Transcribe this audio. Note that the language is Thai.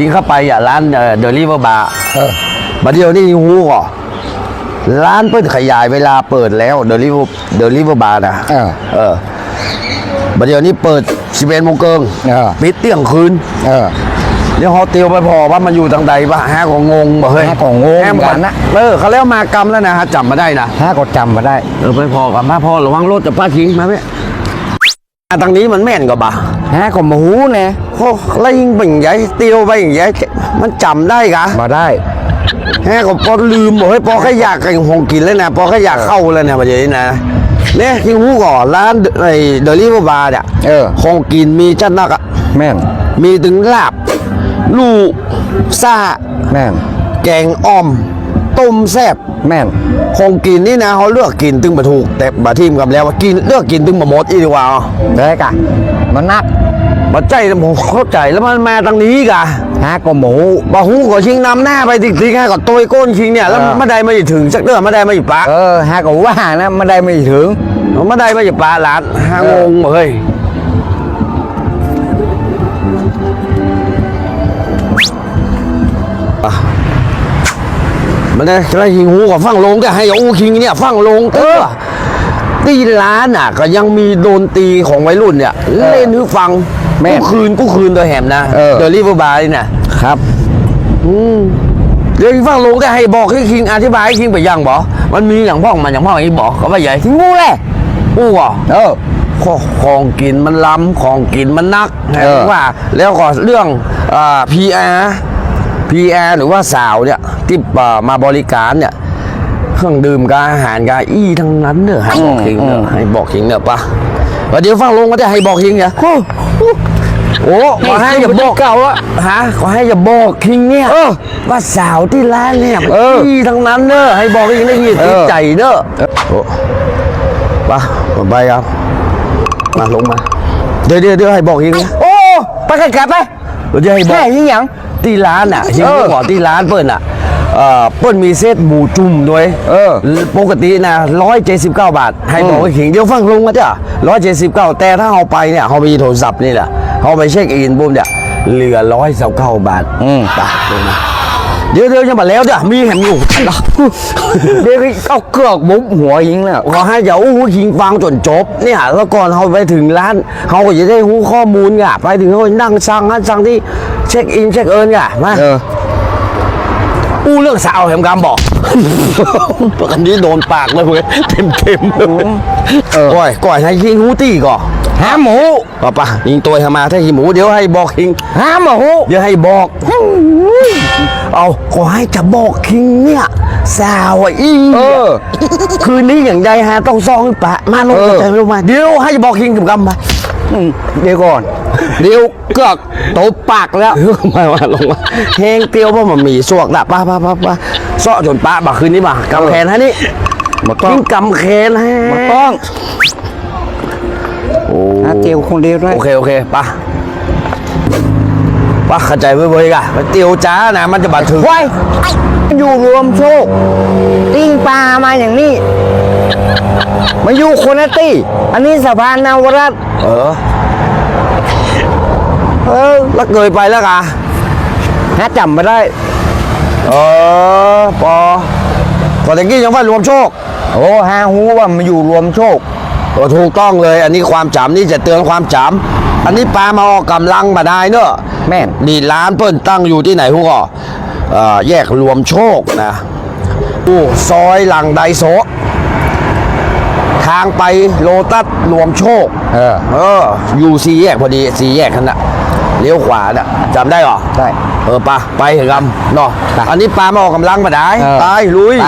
ทิ้งเข้าไปอะร้านเดลิเวอร์บาร์เออบัดเดียวนี่ฮู้ก่อร้านเพิ่นขยายเวลาเปิดแล้วเดลิเวอร์เดลิเวอร์บาร์นะเออเออบัดเดียวนี้เปิด11โมงเกิงเออปิดเที่ยงคืนเออเดี๋ยวฮอเตียวไปพอว่ามันอยู่ทางใดปะฮะก็งงบ่เฮ้ยฮะก็งงแอมกันนะเออเขาแล้วมากรรมแล้วนะฮะจำมาได้นะถ้าก็จำมาได้เออไปพอกับมาพอระวังรถจะป้าทิ้งมาไหมอะทางนี้มันแม่นกว่าบ่าฮะก็มาหูแน่ โอ้แล้วยิงเป็นไงเตียวไปอย่างไงมันจำได้กะมาได้แฮก็พอลืมบอกให้พอแค่อยากกินของกินแล้วนะพอแค่อยากเข้าแล้วเนี่ยประเดี๋ยวนี้นะเนี่ยที่หูก่อนร้านไอ้เดลิเวอร์บาร์เนี่ยเออของกินมีจัดนักอะแม่นมีถึงลาบ ลูกซ่าแม่นแกงอ่อม ต้มแซ่บแม่นของกินนี่นะเขาเลือกกินตึงมาถูก แต่บาทีมกับแล้วว่ากินเลือกกินตึงมาหมดอีดีกว่าได้กะมันนักมาใจผมเข้าใจแล้วมันมาทางนี้กะฮะก็หมูบาหูก็ชิงนำหน้าไปติ๊กๆให้ก็โตัวก้นชิงเนี่ยแล้วเออไม่ได้มาถึงสักเดือนไม่ได้มาอยู่ปะเออฮะก็ว่านะไม่ได้ไม่ถึงไม่ได้มาอยู่ปะหลานหางเอองเฮ้ย มันได้แล้วหิงหูกับฟังลงแต่ให้อู้คิงเนี่ยฟังลงเออที่ร้านอะ ก็ยังมีโดนตรีของวัยรุ่นเนี่ย เล่นให้ฟังแม่กูคืนกูคืนตัวแหมนะเออเดลิเวอร์บาร์นี่นะครับ อืมเดี๋ยวฟังลงก็ให้บอกให้คิงอธิบายให้คิงไปยังบอกมันมีอย่างพ่องมันอย่างพ่องอีบอกเขาว่าใหญ่ที่งูแหละอู้อะเออขอของกินมันล้ำของกินมันนักเออว่า แล้วก็เรื่องอ่า PR PR หรือว่าสาวเนี่ยที่อ่ามาบริการเนี่ยเครื่องดื่มกับอาหารกับอี้ทั้งนั้นเนอะให้บอกคิงเนอะให้บอกคิงเนอะปะว่าเดี๋ยวฟังลงก็จะให้บอกคิงเนี่ยโอ้ขอให้อย่าบอกเก่าอะฮะขอให้อย่าบอกคิงเนี่ยเออว่าสาวที่ร้านเนี่ยเออที่ทั้งนั้นเนอะให้บอกคิงได้ยินเออใจเนอะโอ้ไปมาไปครับมาลงมาเดี๋ยวเดี๋ยวเดี๋ยวให้บอกคิงนะโอ้ไปกันกลับไปเดี๋ยวให้บอแค่กยี่หยัง ที่ร้านอะคิงเออบอกที่ร้านเปิ้ลอะเอ่อเปิ้ลมีเซตหมูจุ่มด้วยเออปกตินะร้อยเจ็ดสิบเก้าบาท ให้บอกให้ขิงเดี๋ยวฟังลุงมาจ้ะร้อยเจ็ดสิบเก้าแต่ถ้าเอาไปเนี่ยเขามีโทรศัพท์นี่แหละเขาไปเช็คอินบุ้มเนี่ยเหลือร้อยสิบเก้าบาทอืมไปลงมา เดี๋ยวเดี๋ยวจะมาแล้วจ้ะมีแหมอยู่เดี๋ยวเอาเกือกบุบหัวยิงแล้วขอให้อย่าอู้หูคิงฟังจนจบเนี่ยแล้วก่อนเขาไปถึงร้านเขาก็จะได้รู้ข้อมูลไงไปถึงเขานั่งสั่งนั่งสั่งที่เช็คอินเช็คเอินไงมาเอออู้เรื่องสาวแหมกามบอกอันนี้โดนปากเลยเว้ยเต็มเต็มๆเลยเออก่อยก่อยให้คิงหูตี้ก่อน หาหมูป่ะป่ะยิงตัวทำมาถ้าหิหมูเดี๋ยวให้บอกคิงหาหมูเดี๋ยวให้บอกเอาก็ให้จะบอกคิงเนี่ยสาวอะอีเออคืนนี้อย่างใดฮะต้องซองให้ปะมาลงเออใจลงมาเดี๋ยวให้บอกคิงกับกำมาอืมเดี๋ยวก่อนเดี๋ยวเกือกตบปากแล้วเดี๋ยวมาว่าลงมาแห้งเปรี้ยวเพราะมันมีสวกละป้าป้าป้าป้าซ้อจนป้าบักคืนนี้มากำแขนฮะนี่มาต้องคิงกำแขนฮะมาต้องโอ้หาเตียว คนเดียวด้วยโอเคโอเคป้าป้าเข้าใจเว้ยเว้ยกะมันเตียวจ้านะมันจะบันทึกไว้อยู่รวมโชคติ้งปลามาอย่างนี้มาอยู่คนละตี้อันนี้สะพานนาวรัตน์เออเออแล้วเกยไปแล้วกะหาจำไม่ได้ เออปอก่อนตะกี้ยังว่ารวมโชค โอ้ฮาฮูว่ามาอยู่รวมโชค โอ้ถูกต้องเลย อันนี้ความจำนี่จะเตือนความจำอันนี้ปลามาออกกำลังมาได้เนอะแม่นนี่ร้านเปิ้นตั้งอยู่ที่ไหนฮู้ก็เอ่อแยกรวมโชคนะอู้ซอยหลังไดโซะทางไปโลตัสรวมโชค เออ เออ อยู่สี่แยกพอดีสี่แยกนั่นน่ะเลี้ยวขวาน่ะจำได้เหรอได้ เออปะไปเถอะกำเนาะไปอันนี้ปลามาออกกำลังมาได้เออ ไปลุย ไป